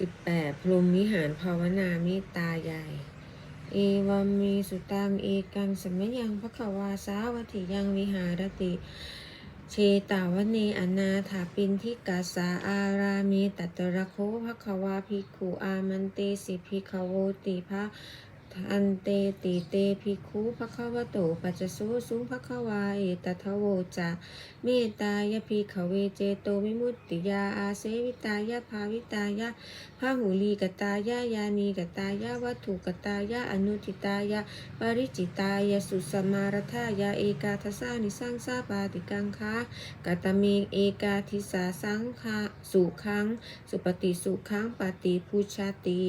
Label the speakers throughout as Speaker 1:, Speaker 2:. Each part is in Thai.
Speaker 1: สิบแปดพรหมวิหารภาวนาเมตตาใหญ่ เอวัมมีสุตังเอกังสมยังพระขวาสาวัติยังวิหารติเชตาวเนอนาถาปินทิกาสาอารามีตัตระโคภควาภิกขุอามันเตสิภิกขโวติภะ อันเตติเตภิกขุภควโตปัจจสุสุงภควาเอตทะโวจะเมตตายภิกขเวเจโตวิมุตติยาอาเสวิตายะภาวิตายะพหูลีกตายายานีกตายาวัตถุกตายาอนุทิตายาปริจิตายาสุสมารทายาเอกาทสานิสังสาปาติกังคากตเมงเอกาทิสาสังคาสุขังสุปฏิสุขังปฏิพุชาติ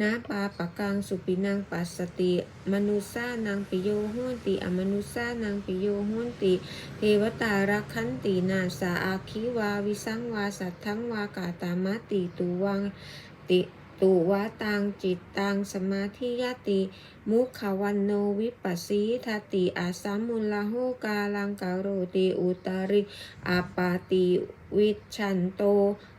Speaker 1: นาปาปะกังสุปินังปัสสติ มนุสานังปิโยโหนติ อมนุสานังปิโยโหนติ เทวตารักขันตินาสาอาคิวาวิสังวาสัทธังวากาตามติตุวังติตุวะตังจิตตังสมาธิยติ มุขวันโนวิปัสสีทติอาสัมมุลลโหกาลังกโรติอุตริ อาปาติวิชันโต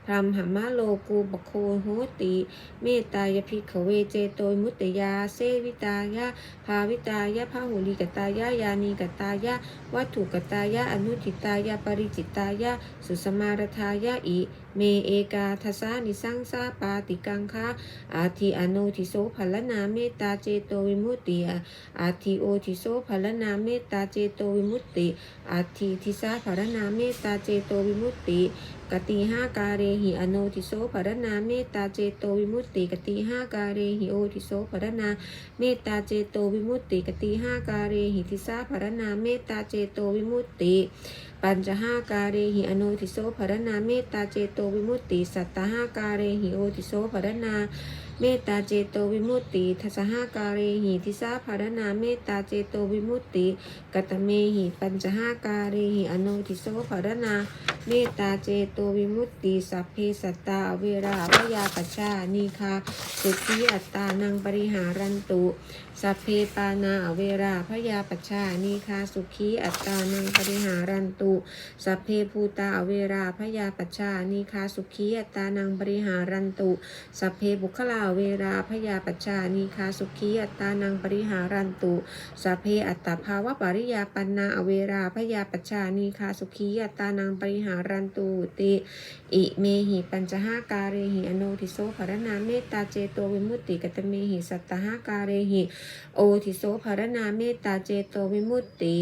Speaker 1: พรมหมะโลกูปโคโหติ เมตายพิขเวเจโตยมุตตยาเซวิตายะภาวิตายะพหุลีกตายะยานีกตายะวัตถุกตายะอนุจิตายะปริจิตายะสุสมารทายะอิ เมเอกาทัสานิสังสาปาติกังคะอาทิอโนทิโสภลนาเมตตาเจโตวิมุตติอาทิโอทิโสภลนาเมตตาเจโตวิมุตติอาทิทิสาภลนาเมตตาเจโตวิมุตติกติห้าการเรหิอโนทิโสภรนาเมตตาเจโตวิมุตติกติห้าการเรหิโอทิโสภรนาเมตตาเจโตวิมุตติกติห้าการเรหิทิสาภรนาเมตตาเจโตวิมุตติ ปัญจห้าการเรหิอโนทิโสภรนาเมตตาเจโตวิมุตติสัตตห้าการเรหิโอทิโสภรนาเมตตาเจโตวิมุตติทัสห้าการเรหิทิสาภรนาเมตตาเจโตวิมุตติกตเมหิปัญจห้าการเรหิอโนทิโสภรนาเมตตาเจโตวิมุตติสัพเพสัตตาเวราพยาปชชานีคาสุขีอัตตานังปริหารันตุ สัพเพปานาเวราพยาปัชชานีคาสุขีอัตตานังปริหารันตุ สัพเพภูตาเวราพยาปัชชานีคาสุขีอัตตานังปริหารันตุ สัพเพบุคลาเวราพยาปัชชานีคาสุขีอัตตานังปริหารันตุ สัพเพอัตตภาวะปริยาปันนาอเวราพยาปัชชานีคาสุขีอัตตานังปริหารันตุติอิเมหิปัญจหาการเรหิอโนทิโสภรนาเมตตาเจโตวิมุตติกตเมหิสัตตหาการเรหิโอทิโสภารณาเมตตาเจโตวิมุตติ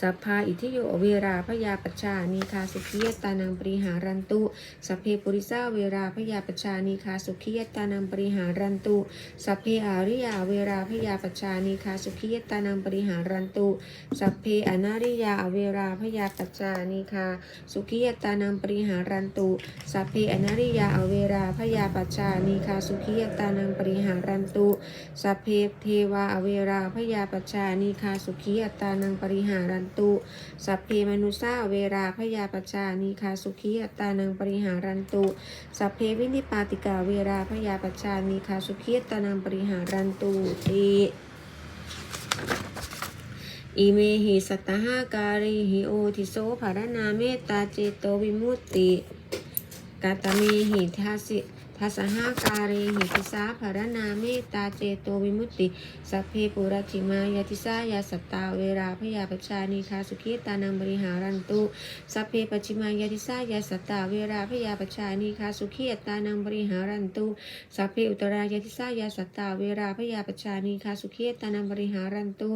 Speaker 1: สัพพาอิทิโยเวราพยาปัชานีคาสุขียตานังปริหารันตุสัพเพปุริสาเวราพยาปัชานีคาสุขียตานังปริหารันตุสัพเพอาริยาเวราพยาปัชานีคาสุขียตานังปริหารันตุสัพเพอนาริยาเวราพยาปัจจานิคาสุขียตานังปริหารันตุสัพเพอนาริยาเวราพยาปัจจานิคาสุขียตานังปริหารันตุสัพเพเทวาอเวราพยาปัจจานิคาสุขียตานังปริหารันตุ สัพเพมนุสาเวราพยาปัจจานิคาสุขียตานังปริหารันตุ สัพเพวินิปาติกาเวราพยาปัจจานิคาสุขียตานังปริหารันตุติอิเมหิสัตหาการิหิโอทิโสภารนาเมตตาเจโตวิมุตติกาตเมหิทัสิ ทัสหาการิหิทิสาภารนาเมตตาเจโตวิมุตติสัพเพปุรจิมายาทิสายาสัตตาเวราพยาปชานีคาสุขีตานังบริหารันตุสัพเพปจิมายาทิสายาสัตตาเวราพยาปชานีคาสุขีตานังบริหารันตุสัพเพอุตรายาทิสายาสัตตาเวราพยาปชานีคาสุขีตานังบริหารันตุ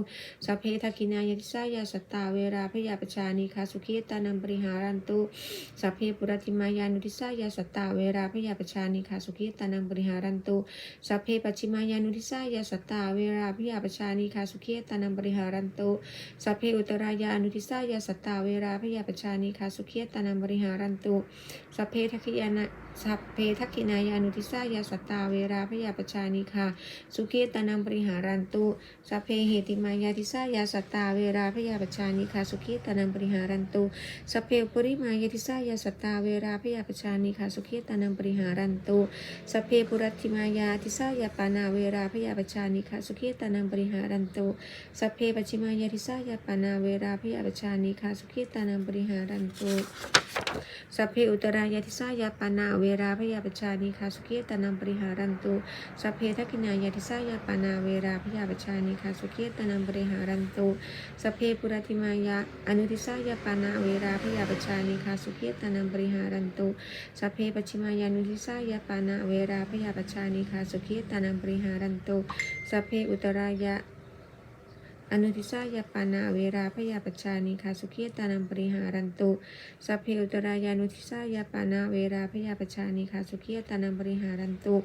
Speaker 1: สัพเพทักินายาทิสายาสัตตาเวราพยาปชานีคาสุขีตานังบริหารันตุสัพเพปุรติมายานุทิสายาสัตตาเวราพยาปชานีคาสุขีตานังบริหารันตุสัพเพปัชิมายานุทิสายาสัตตาเวราพยาปชานีคาสุขีตานังบริหารันตุสัพเพอุตรายานุทิสายาสัตตาเวราพยาปชานีคาสุขีตานังบริหารันตุสัพเพทักขิยานะสัพเพทักขินายานุทิสายาสตตาเวราพยาปชานีคาสุขีตานังบริหารันตุสัพเพเหติมายาทิสายาสตตาเวราพยาปชานีคาสุขีตานังบริหารันตุสัพเพปุริมายาทิสายาสตตาเวราพยาปชานีคาสุขีตานังบริหารันตุสัพเพปุรัติมายาทิสายาปานาเวราพยาปชานิคาสุขีตานังบริหารันตุสัพเพปัจฉิมายาทิสายาปานาเวราพยาปชานิคาสุขีตานังบริหารันตุสัพเพอุตรายาทิสายาปานาเวราพยาปชานิคาสุขีตานังปริหารันตุสัพเพทักินายาติสายาปานาเวราพยาปชานิคาสุขีตานังปริหารันตุสัพเพปุรติมายาอนุทิสายาปานาเวราพยาปชานิคาสุขีตานังปริหารันตุสัพเพปชิมายานุทิสายาปานาเวราพยาปชานิคาสุขีตานังปริหารันตุสัพเพอุตรายะ อนุทิสายาปานาเวราพยาปชานิคาสุขีตานังปริหารันตุสัพเพอุตรายานุทิสายาปานาเวราพยาปชานิคาสุขีตานังปริหารันตุ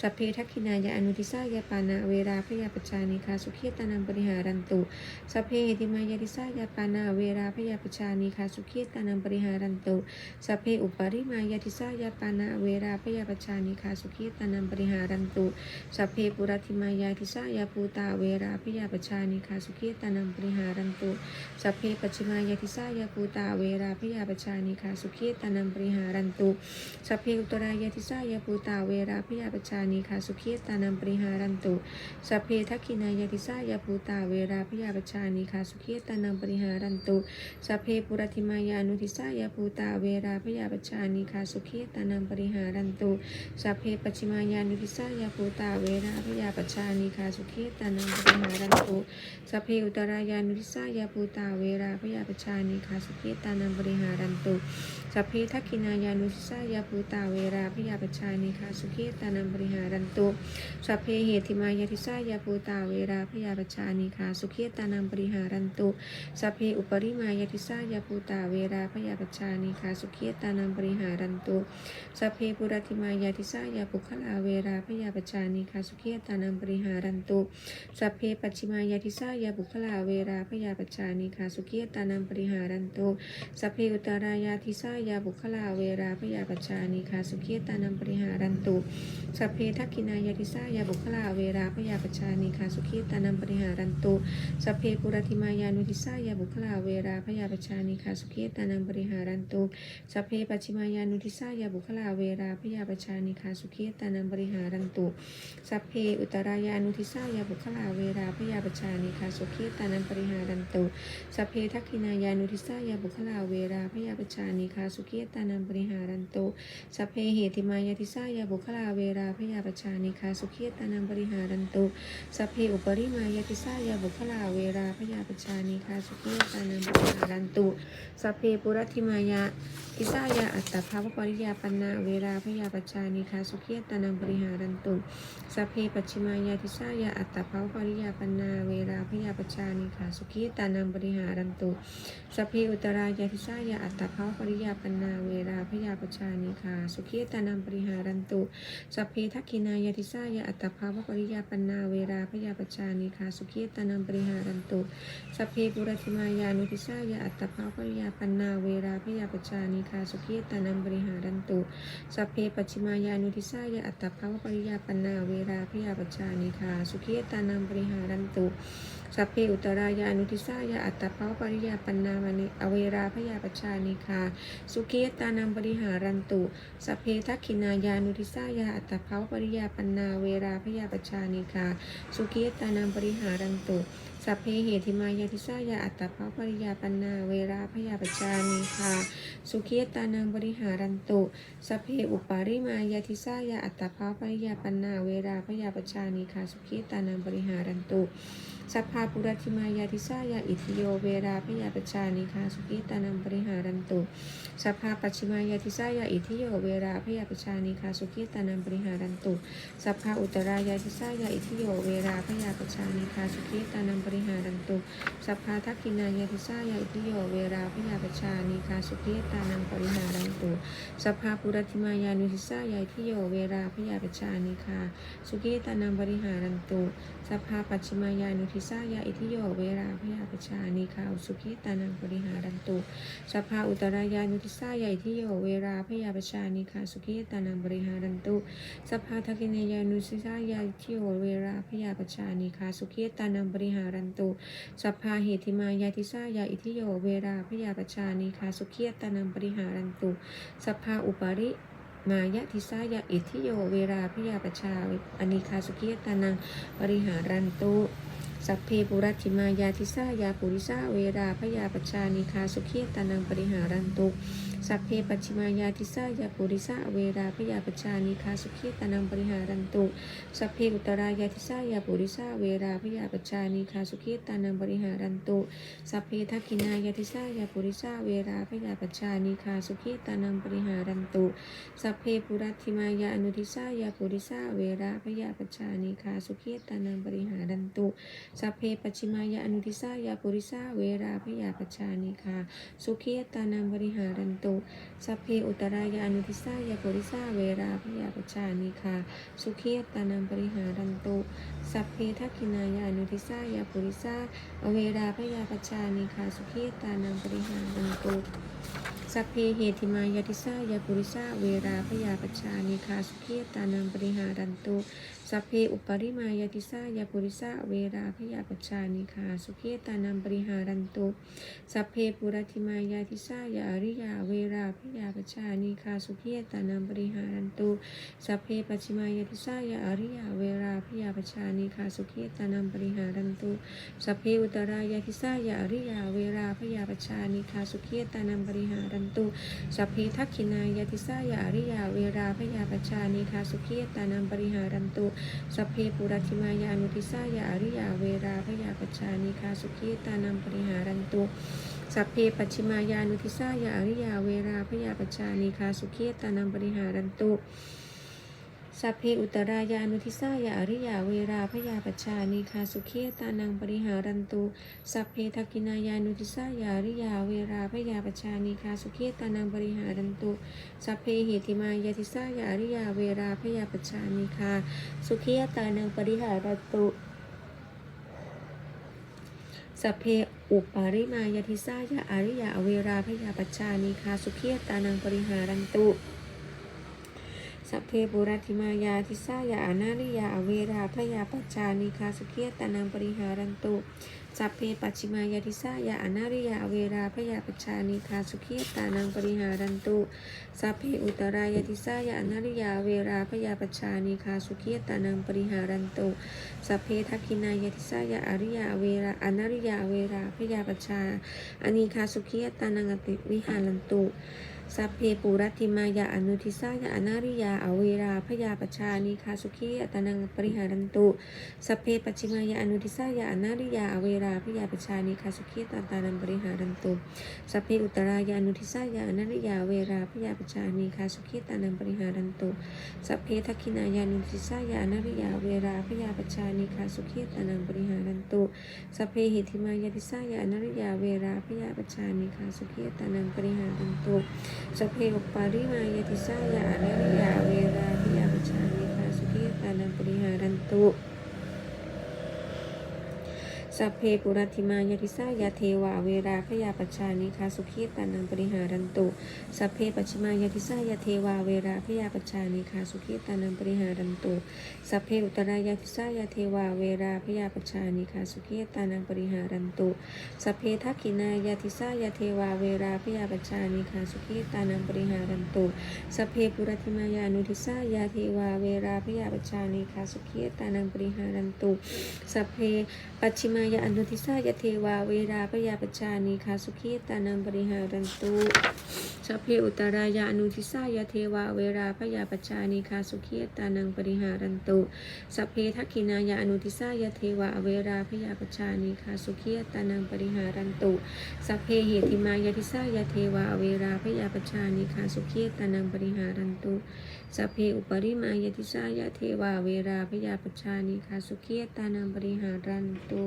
Speaker 1: สัพเพทักขินายาอนุทิสายาปานาเวราพยาปชานิคาสุขีตานังปริหารันตุสัพเพติมายาติสายาปานาเวราพยาปชานิคาสุขีตานังปริหารันตุสัพเพอุปริมายาติสายาปานาเวราพยาปชานิคาสุขีตานังปริหารันตุสัพเพปุรติมายาติสายภูตาเวราพยาปชานิคาสุขีตานังปริหารันตุสัพเพปัจฉิมายาติสายาภูตาเวราพยาปชานิคาสุขีตานังปริหารันตุสัพเพอุตรายาติสายาภูตาเวราพยาปชานิคาสุขีตานังปริหารันตุสัพเพทักขินายาติสายาภูตาเวราพยาปสัพเพปุตรายานุริสัพเพปัจฉิมายานุทิสายาภูตาเวราพยาปชานิคาสุขีตานังปริหารันตุสัพเพอุตายานุทิสายาภูตาเวราพยาปชานิคาสุขีตานังบริหารันตุสัพเพทักขินายานุทิสายาภูตาเวราพยาปชานิคาสุขีตานังบริหารันตุสัพเพเหติมายาทิสายาภูตาเวราพยาปชานิคาสุขีตานังบริหารันตุสัพเพอุปริมายาทิสายาภูตาเวราพยาปชานิคาสุขีตานังบริหารันตุสัพเพปุรติมายาทิสายาปุคลาเวราพยาปชานิคาสุขีตานังบริหารันตุสัพเพปัจฉิมายาทิสายาบุคลาเวราพยาปชานิคาสุขีตานังปริหารันโตสัพเพอุตรายาทิสายาบุคลาเวราพยาปชานิคาสุขีตานังปริหารันโตสัพเพทักขินายาทิสายาบุคลาเวราพยาปชานิคาสุขีตานังปริหารันโตสัพเพปุรติมายานุทิสายาบุคลาเวราพยาปชานิคาสุขีตานังปริหารันโตสัพเพปัจฉิมายานุทิสายาบุคลาเวราพยาปชานิคาสุขีตานังปริหารันโตสัพเพอุตรายานุทิสายาบุคลาเวราพยาปชานิคาสุขีตานังปริหารันตุสัพเพทักขินายานุทิสายาบุคลาเวราพยาปชานิคาสุขีตานังปริหารันตุสัพเพเหติมายาทิสายาบุคลาเวราพยาปชานิคาสุขีตานังปริหารันตุสัพเพอุปริมายาทิสายาบุคลาเวราพยาปชานิคาสุขีตานังปริหารันตุสัพเพปุรติมายาทิสายาอัตตภาวปริยาปันนาเวราพยาปชานิคาสุขีตานังปริหารันตุสัพเพปัจฉิมายาทิสายาอัตตภาวปริยาปนาเวราพยาปชานิขาสุขีตานังปริหารันตุสพเพอุตรายาทิสายาอัตตภาวปริยาปนาเวราพยาปชานิขาสุขีตานังปริหารันตุสพเพทักขินายาทิสายาอัตตภาวปริยาปนาเวราพยาปชานิขาสุขีตานังปริหารันตุสพเพปุรติมายานุทิสายาอัตตภาวปริยาปนาเวราพยาปชานิขาสุขีตานังปริหารันตุสพเพปัจฉิมายานุทิสายาอัตตภาวปริยาปนาเวราพยาปชานิคาสุขีตานังปริหารันตุสัพเพอุตรายานุทิสายาอัตตภาวปริยาปันนามณิอเวราพยาปชานิคา สุขีตานังปริหารันตุ สัพเพทักขินายานุทิสายาอัตตภาวปริยาปันนาเวราพยาปชานิคา สุขีตานังปริหารันตุ สัพเพเหติมายาทิสายาอัตตภาวปริยาปันนาเวราพยาปชานิคา สุขีตานังปริหารันตุ สัพเพอุปาริมายาทิสายาอัตตภาวปริยาปันนาเวราพยาปชานิคา สุขีตานังปริหารันตุ สัพพาปุรติมายาทิสายาอิทิโยเวราพยาปชานิคาสุขีตานังปริหารันตุสัพพาปัจฉิมายาทิสายาอิทิโยเวราพยาปชานิคาสุขีตานังปริหารันตุสัพพาอุตรายาทิสายาอิทิโยเวราพยาปชานิคาสุขีตานังปริหารันตุสัพพาทักขินายาทิสายาอิทิโยเวราพยาปชานิคาสุขีตานังปริหารันตุสัพพาปุรติมายานุทิสายาอิทิโยเวราพยาปชานิคาสุขีตานังบริหารันตุสัพพาปัจฉิมายานุทิสายาอิทิโยเวราพยาปชานิคาสุขีตานังบริหารันตุสัพพาอุตรายานุทิสายาอิทิโยเวราพยาปชานิคาสุขีตานังบริหารันตุสัพพาทกินายานุทิสายาอิทิโยเวราพยาปชานิคาสุขีตานังบริหารันตุสัพพาเหติมายาทิสายาอิทิโยเวราพยาปชานิคาสุขีตานังบริหารันตุสัพพาอุปาริมายะทิสายะอิทิโย เวราพิยาปชาอนิคาสุขียตานัง ปริหารันตุ สัพเพปุรัติมายาทิสายาปุริสาเวราพยาปชานิคาสุขีตานังปริหารันตุสัพเพปัจฉิมายาทิสายาปุริสาเวราพยาปชานิคาสุขีตานังปริหารันตุสัพเพอุตรายาทิสายาปุริสาเวราพยาปชานิคาสุขีตานังปริหารันตุสัพเพทักขินายาทิสายาปุริสาเวราพยาปชานิคาสุขีตานังปริหารันตุสัพเพปุรัติมายาอนุทิสายาปุริสาเวราพยาปชานิคาสุขีตานังปริหารันตุสัพเพปัจฉิมายาอนุทิสายาปุริสาเวราพยาปชานิคาสุขีตานังปริหารันตุสัพเพอุตรายาอนุทิสายาปุริสาเวราพยาปชานิคาสุขีตานังปริหารันตุสัพเพทักขินายาอนุทิสายาปุริสาเวราพยาปชานิคาสุขีตานังปริหารันตุสัพเพเหติมายาติสายาปุริสาเวราพยาปชานิคาสุขีตานังปริหารันตุ สัพเพอุปริมายาติสายาปุริสาเวราพยาปชานิคาสุขีตานังปริหารันตุสัพเพปุรติมายาติสายาอริยาเวราพยาปชานิคาสุขีตานังปริหารันตุสัพเพปัจฉิมายาติสายาอริยาเวราพยาปชานิคาสุขีตานังปริหารันตุสัพเพอุตรายาทิสายาอริยาเวราพยาปชานิคาสุขีตานังปริหารันตุสัพเพทักขินายาทิสายาอริยาเวราพยาปชานิคาสุขีตานังปริหารันตุสัพเพปุรติมายานุทิสายาอริยาเวราพยาปชานิคาสุขีตานังปริหารันตุสัพเพปัชิมายานุทิสายาอริยาเวราพยาปชานิคาสุขีตานังปริหารันตุ สัพเพอุตรายานุทิสายาอริยาเวราพยาปชานิคาสุขีตานังปริหารันตุสัพเพทักกินายานุทิสายาอริยาเวราพยาปชานิคาสุขีตานังปริหารันตุสัพเพเหติมายาทิสายาอริยาเวราพยาปชานิคาสุขีตานังปริหารันตุสัพเพอุปาริมายาทิสายาอริยาเวราพยาปชานิคาสุขีตานังปริหารันตุ สัพเพปุรัติมายาทิสายาอนาริยาอเวราพยาปัจจานิคาสุขีตานังปริหารันตุสัพเพปัจฉิมายาทิสายาอนาริยาอเวราพยาปัจจานิคาสุขีตานังปริหารันตุสัพเพอุตรายาทิสายาอนาริยาเวราพยาปัจจานิคาสุขีตานังปริหารันตุสัพเพทักขินายาทิสายาอริยาเวราอนาริยาเวราพยาปัจจาอานิคาสุขีตานังอติวิหารันตุ สัพเพปุรัติมายาอนุทิสายาอนาริยาอเวราพยาปชานิคาสุขีอัตนังปริหารันตุสัพเพปัจฉิมายาอนุทิสายาอนาริยาอเวราพยาปชานิคาสุขีอัตนังปริหารันตุสัพเพอุตรายาอนุทิสายาอนาริยาอเวราพยาปชานิคาสุขีอัตนังปริหารันตุสัพเพทักขินายาอนุทิสายาอนาริยาอเวราพยาปชานิคาสุขีอัตนังปริหารันตุสัพเพหิติมายาทิสายาอนาริยาอเวราพยาปชานิคาสุขีอัตนังปริหารันตุสัพเพอุปาริมายติ สัพเพปุรัติมายติสายาเทวาเวราพยาปชานิคาสุขีตานังปริหารันตุ สัพเพปัจฉิมายติสายาเทวาเวราพยาปชานิคาสุขีตานังปริหารันตุ สัพเพอุตรายาติสายาเทวาเวราพยาปชานิคาสุขีตานังปริหารันตุ สัพเพทักขินายาติสายาเทวาเวราพยาปชานิคาสุขีตานังปริหารันตุ สัพเพปุรติมายานุทิสายาเทวาเวราพยาปชานิคาสุขีตานังปริหารันตุ สัพเพปัจฉิมายาอนุทิสายาเทวาเวราพยาปชานิคาสุขีตานังปริหารันตุสัพเพอุตรายาอนุทิสายาเทวาเวราพยาปชานิคาสุขีตานังปริหารันตุสัพเพทักขินายาอนุทิสายาเทวาเวราพยาปชานิคาสุขีตานังปริหารันตุสัพเพเหติมายาทิสายาเทวาเวราพยาปชานิคาสุขีตานังปริหารันตุสัพเพอุปริมายาทิสายาเทวาเวราพยาปชานิคาสุขีตานังปริหารันตุ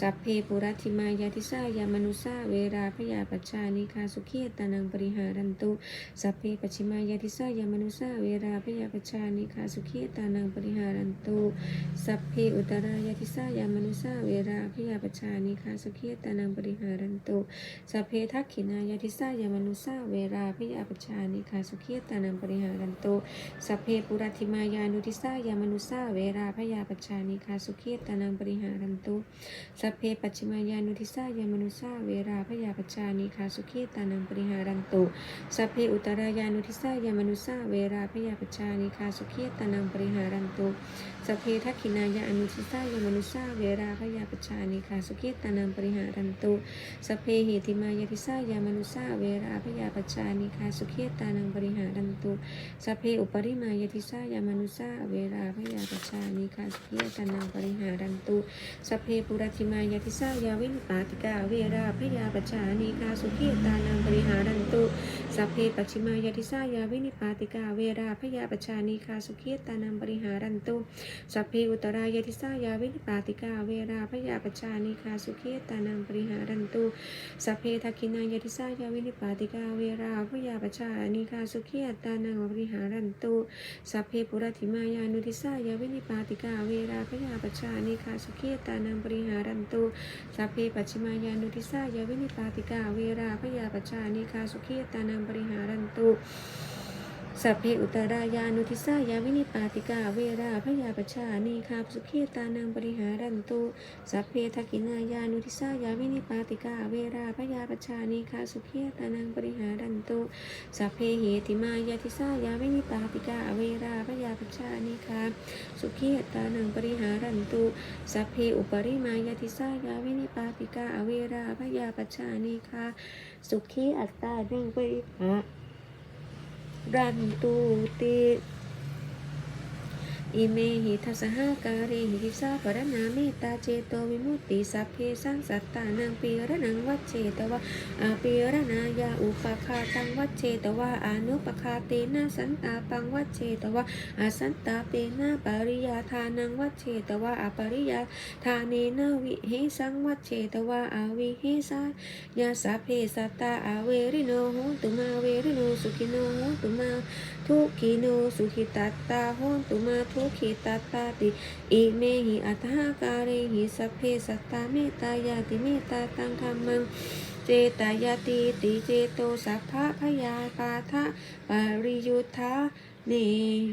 Speaker 1: สัพเพปุรัติมายาทิสายามนุสาเวราพยาปชานิคาสุขีตานังปริหารันตุสัพเพปัจฉิมายาทิสายามนุสาเวราพยาปชานิคาสุขีตานังปริหารันตุสัพเพอุตรายาทิสายามนุสาเวราพยาปชานิคาสุขีตานังปริหารันตุสัพเพทักขินายาทิสายามนุสาเวราพยาปชานิคาสุขีตานังปริหารันตุสัพเพปุรัติมายานุทิสายามนุสาเวราพยาปชานิคาสุขีตานังปริหารันตุสัพเพปัจฉิมายานุทิสายามนุสาเวราพยาปชานิคาสุขีตานังปริหารันตุสัพเพอุตรายานุทิสายามนุสาเวราพยาปชานิคาสุขีตานังปริหารันตุสเพทักขินายาอนุทิสายามนุสาเวราพยาปชานิคาสุขีตานังปริหารันตุสัพเพหิติมายาทิสายามนุสาเวราพยาปชานิคาสุขีตานังปริหารันตุสเพอุปริมายาทิสายามนุสาเวราพยาปชานิคาสุขีตานังปริหารันตุสเพปุรติมายาทิสายาวินปาติกาเวราพยาปชานิคาสุขีตานังปริหารันตุ สัพเพปัจฉิมายาทิสายาวินิปาติกาเวราพยาปชานิคาสุขีตานังปริหารันตุสัพเพอุตรายาทิสายาวินิปาติกาเวราพยาปชานิคาสุขีตานังปริหารันตุสัพเพทักินายาทิสายาวินิปาติกาเวราพยาปชานิคาสุขีตานังปริหารันตุสัพเพปุรติมายานุทิสายาวินิปาติกาเวราพยาปชานิคาสุขีตานังปริหารันตุสัพเพปัจฉิมายานุทิสายาวินิปาติกาเวราพยาปชานิคาสุขีตานังปริหารันตุสัพเพอุตรายานุทิสายาวินิปาติกาเวราพยาปชานีคาสุขีตานังปริหารันตุสัพเพทกินายานุทิสายาวินิปาติกาเวราพยาปชานีคาสุขีตานังปริหารันตุสัพเพเหติมายาทิสายาวินิปาติกาเวราพยาปชานีคาสุขีตานังปริหารันตุสัพเพอุปริมายาทิสายาวินิปาติกาเวราพยาปชานีคา สุขีอัตตานังปริหารันตุติ อิเมหิทัสหาการิหิทิสาปรณาเมตตาเจโตวิมุตติสัพเพสังสัตตานังปีระนังวัจเจตวะอาปีระนายาอุปคาตังวัจเจตวะอนุปคาเตนะสันตาปังวัจเจตวะอาสันตาเปนะปริยาทานังวัจเจตวะอาปริยาทาเนนะวิเหสังวัจเจตวะอาวิเหสายาสัพเพสัตตาอาเวริโนโหตุมาเวริโนสุขิโนโหตุมาทุกิโนสุขิตัตตาโหนตุมาทุกขิตัตตาติอิเมหิอัตถาการิหิสัพเพสัตตาเมตตายาติเมตตาตังธรรมังเจตายาติติเจโตสัพพะพยาปาทะปริยุทธาเน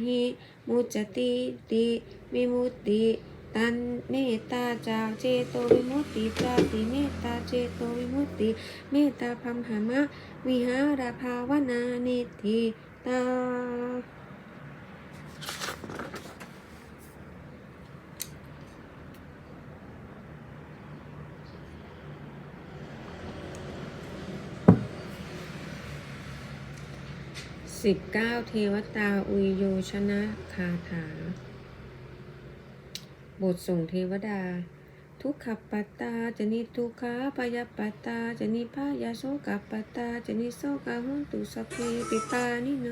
Speaker 1: หิมุจติติวิมุติ ตันเมตตาจากเจโตวิมุตติจาติเมตตาเจโตวิมุตติ เมตตาพัมหามะ วิหารภาวนานิติตาสิบเก้าเทวตาอุยโยชนะคาถา บทส่งเทวดา ทุกขปัตตาจะนิทุกขาปยปัตตาจะนิพายาโสกัปปัตตาจะนิโสกาหุนตุสพเพปิปานิโน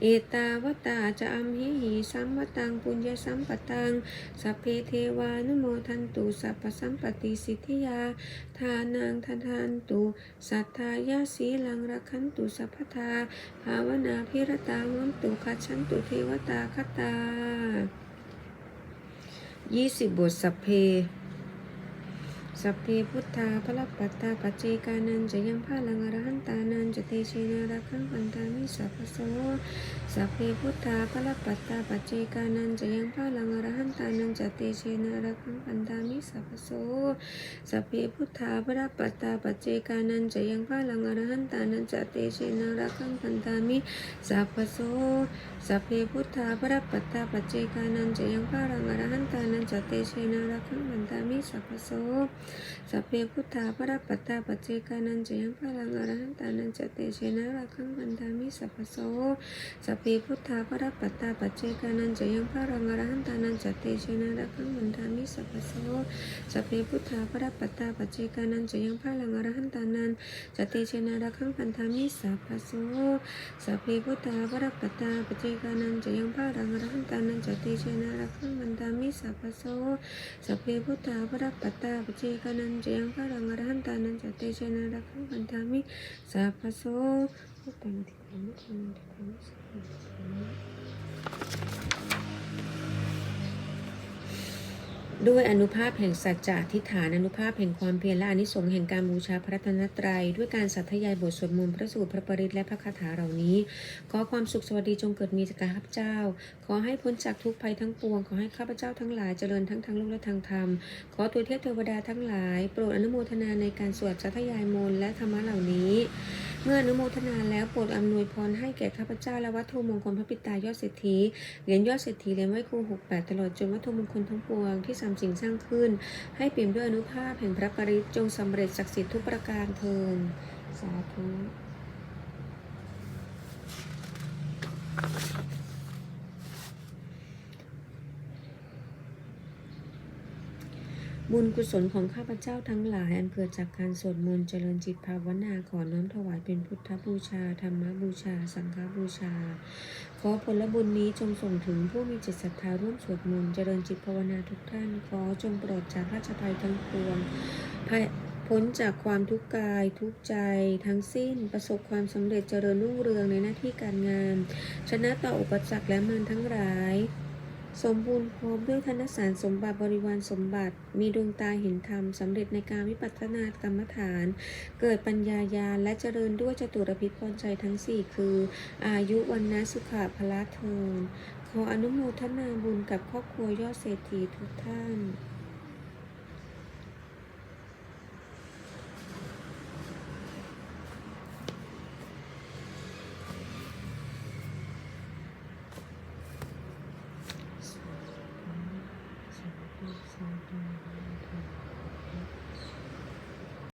Speaker 1: เอตาวตาจะอัมหิหิสัมวตังปุญญสัมปตังสัพเพเทวานุโมทันตุสัพพสัมปติสิทธิยา ทานังทันทันตุสัทธายาสีลังรักขันตุสัพพทาภาวนาพิรตาหุนตุคัจฉันตุเทวตาคตา ยี่สิบบทสัพเพ สัพเพพุทธาพระปัตตาปัจเจกานันจะยังพาลังอรหันตานันจะเตเชนารักขังปันตามิสัพพโสสัพเพพุทธาพระปัตตาปัจเจกานันจะยังพาลังอรหันตานันจะเตเชนารักขังปันตามิสัพพโสสัพเพพุทธาพระปัตตาปัจเจกานันจะยังพาลังอรหันตานันจะเตเชนารักขังปันตามิสัพพโสสัพเพพุทธาพระปัตตาปัจเจกานันจะยังพาลังอรหันตานันจะเตเชนารักขังปันตามิสัพพโสสัพเพพุทธาพรปัตตาปัจเจกานันจะยังพลังอรหันตานันจะเตเชนะรักขังพันธามิสัพพโสสัพเพพุทธาพรปัตตาปัจเจกานันจะยังพลังอรหันตานันจะเตเชนะรักขังพันธามิสัพพโสสัพเพพุทธาพรปัตตาปัจเจกานันจะยังพลังอรหันตานันจะเตเชนะรักขังพันธามิสัพพโสสัพเพพุทธาพรปัตตาปัจเจกานันจะยังพลังอรหันตานันจะเตเชนะรักขังพันธามิสัพพโสสัพเพพุทธาพรปัตตาปเจกานันจะยังพลังอรหันตานันจะเตชะนารักขังพันธามิสัพพโด้วยอนุภาพแห่งสัจจะทิฏฐานอนุภาพแห่งความเพียรและอนิสงส์แห่งการบูชาพระรัตนตรัย ด้วยการสาธยายบทสวดมนต์พระสูตรพระปริตรและพระคาถาเหล่านี้ ขอความสุขสวัสดีจงเกิดมีจากข้าพเจ้า ขอให้พ้นจากทุกภัยทั้งปวง ขอให้ข้าพเจ้าทั้งหลายเจริญทั้งทางโลกและทางธรรม ขอตัวเทพเทวดาทั้งหลาย โปรดอนุโมทนาในการสวดสาธยายมนต์และธรรมะเหล่านี้ เมื่ออนุโมทนาแล้วโปรดอำนวยพรให้แก่ข้าพเจ้าและวัตถุมงคลพระปิตายอดเศรษฐีเหรียญยอดเศรษฐีเหรียญไหว้ครูหกแปดตลอดจนวัตถุมงคลทั้งปวงที่สามสิ่งสร้างขึ้น ให้เปี่ยมด้วยอนุภาพแห่งพระปริตรจงสำเร็จศักดิ์สิทธิ์ทุกประการเทินสาธุบุญกุศลของข้าพเจ้าทั้งหลาย อันเกิดจากการสวดมนต์เจริญจิตภาวนาขอน้อมถวายเป็นพุทธบูชา ธรรมบูชา สังฆบูชา อผลบุญนี้จงส่งถึงผู้มีจิตศรัทธาร่วมสวดมนต์เจริญจิตภาวนาทุกท่าน ขอจงปลอดจากราชภัยทั้งปวงพ้นจากความทุกข์กายทุกใจทั้งสิ้นประสบความสำเร็จเจริญรุ่งเรืองในหน้าที่การงาน ชนะต่ออุปสรรคและมารทั้งหลาย สมบูรณ์พร้อมด้วยธนสารสมบัติบริวารสมบัติ มีดวงตาเห็นธรรมสำเร็จในการวิปัสสนากรรมฐาน เกิดปัญญาญาณและเจริญด้วยจตุรพิพรใจทั้งสี่คือ อายุวันนะสุขะพละเทินขออนุโมทนาบุญกับครอบครัวยอดเศรษฐีทุกท่าน